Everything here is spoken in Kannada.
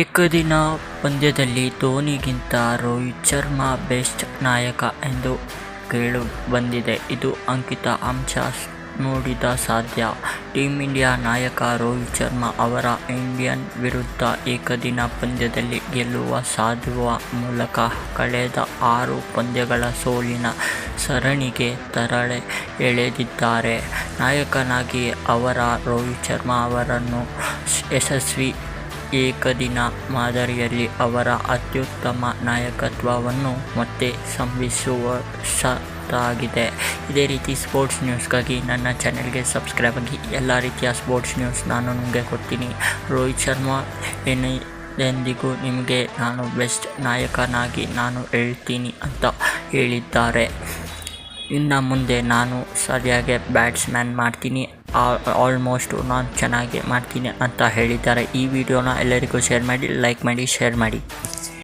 ಏಕದಿನ ಪಂದ್ಯದಲ್ಲಿ ಧೋನಿಗಿಂತ ರೋಹಿತ್ ಶರ್ಮಾ ಬೆಸ್ಟ್ ನಾಯಕ ಎಂದು ಕೇಳಿಬಂದಿದೆ. ಇದು ಅಂಕಿತ ಅಂಶ ನೋಡಿದ ಸಾಧ್ಯ. ಟೀಮ್ ಇಂಡಿಯಾ ನಾಯಕ ರೋಹಿತ್ ಶರ್ಮಾ ಅವರ ಇಂಡಿಯನ್ ವಿರುದ್ಧ ಏಕದಿನ ಪಂದ್ಯದಲ್ಲಿ ಗೆಲ್ಲುವ ಸಾಧುವ ಮೂಲಕ ಕಳೆದ ಆರು ಪಂದ್ಯಗಳ ಸೋಲಿನ ಸರಣಿಗೆ ತರಳೆ ಎಳೆದಿದ್ದಾರೆ. ನಾಯಕನಾಗಿ ಅವರ ರೋಹಿತ್ ಶರ್ಮಾ ಅವರನ್ನು ಯಶಸ್ವಿ ಏಕದಿನ ಮಾದರಿಯಲ್ಲಿ ಅವರ ಅತ್ಯುತ್ತಮ ನಾಯಕತ್ವವನ್ನು ಮತ್ತೆ ಬಿಂಬಿಸಿದಂತಾಗಿದೆ. ಇದೇ ರೀತಿ ಸ್ಪೋರ್ಟ್ಸ್ ನ್ಯೂಸ್ಗಾಗಿ ನನ್ನ ಚಾನೆಲ್ಗೆ ಸಬ್ಸ್ಕ್ರೈಬ್ ಆಗಿ. ಎಲ್ಲ ರೀತಿಯ ಸ್ಪೋರ್ಟ್ಸ್ ನ್ಯೂಸ್ ನಾನು ನಿಮಗೆ ಕೊಡ್ತೀನಿ. ರೋಹಿತ್ ಶರ್ಮಾ ಎಂದೆಂದಿಗೂ ನಿಮಗೆ ನಾನು ಬೆಸ್ಟ್ ನಾಯಕನಾಗಿ ನಾನು ಹೇಳ್ತೀನಿ ಅಂತ ಹೇಳಿದ್ದಾರೆ. ಇನ್ನು ಮುಂದೆ ನಾನು ಸರಿಯಾಗಿ ಬ್ಯಾಟ್ಸ್ಮ್ಯಾನ್ ಮಾಡ್ತೀನಿ. ಆಲ್ಮೋಸ್ಟು ನಾನು ಚೆನ್ನಾಗಿ ಮಾಡ್ತೀನಿ ಅಂತ ಹೇಳಿದ್ದಾರೆ. ಈ ವಿಡಿಯೋನ ಎಲ್ಲರಿಗೂ ಶೇರ್ ಮಾಡಿ, ಲೈಕ್ ಮಾಡಿ, ಶೇರ್ ಮಾಡಿ.